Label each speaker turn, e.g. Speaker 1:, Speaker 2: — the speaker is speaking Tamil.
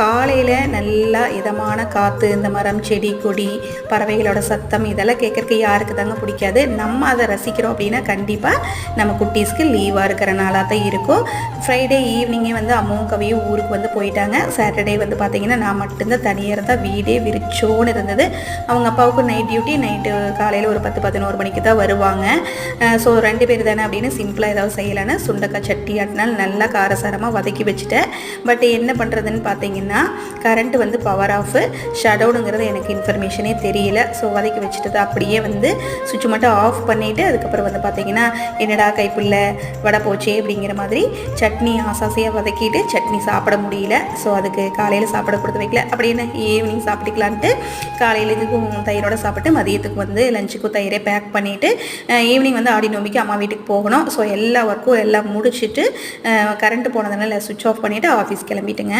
Speaker 1: காலையில் நல்லா இதமான காற்று இந்த மரம் செடி கொடி பறவைகளோட சத்தம் இதெல்லாம் கேட்கறக்கு யாருக்கு தாங்க பிடிக்காது. நம்ம அதை ரசிக்கிறோம் அப்படின்னா கண்டிப்பாக நம்ம குட்டீஸ்க்கு லீவாக இருக்கிற நாளாக தான் இருக்கும். ஃப்ரைடே ஈவினிங்கே வந்து அம்மாவும் கவியும் ஊருக்கு வந்து போயிட்டாங்க. சாட்டர்டே வந்து பார்த்திங்கன்னா நான் மட்டும்தான் தனியாக இருந்தால் வீடே விரிச்சோன்னு இருந்தது. அவங்க அப்பாவுக்கு நைட் டியூட்டி நைட்டு காலையில் ஒரு பத்து பதினோரு மணிக்கு தான் வருவாங்க. ஸோ ரெண்டு பேர் தானே அப்படின்னு சிம்பிளாக ஏதாவது செய்யலைன்னா சுண்டக்காய் சட்டி ஆட்டினால் நல்லா காரசாரமாக வதக்கி வச்சுட்டேன். பட் என்ன பண்ணுறதுன்னு பார்த்தீங்கன்னா கரண்ட் வந்து பவர் ஆஃபு ஷடவுனுங்கிறது எனக்கு இன்ஃபர்மேஷனே தெரியல. ஸோ வதக்கி வச்சுட்டு அப்படியே வந்து சுவிட்ச் மட்டும் ஆஃப் பண்ணிவிட்டு அதுக்கப்புறம் வந்து பார்த்தீங்கன்னா என்னடா கைப்புள்ள வடை போச்சே அப்படிங்கிற மாதிரி சட்னி ஆசாசையாக வதக்கிட்டு சட்னி சாப்பிட முடியல. ஸோ அதுக்கு காலையில் சாப்பிட கொடுத்து வைக்கல. அப்படின்னு ஈவினிங் சாப்பிட்டுக்கலான்ட்டு காலையில் இதுக்கும் தயிரோட சாப்பிட்டு மதியத்துக்கு வந்து லஞ்சுக்கும் தயிரே பேக் பண்ணிவிட்டு ஈவினிங் வந்து ஆடி நோம்பிக்கு அம்மா வீட்டுக்கு போகணும். ஸோ எல்லா ஒர்க்கும் எல்லாம் முடிச்சுட்டு கரண்ட் போனதுனால சுவிட்ச் ஆஃப் பண்ணிவிட்டு ஆஃபீஸ் கிளம்பிட்டுங்க.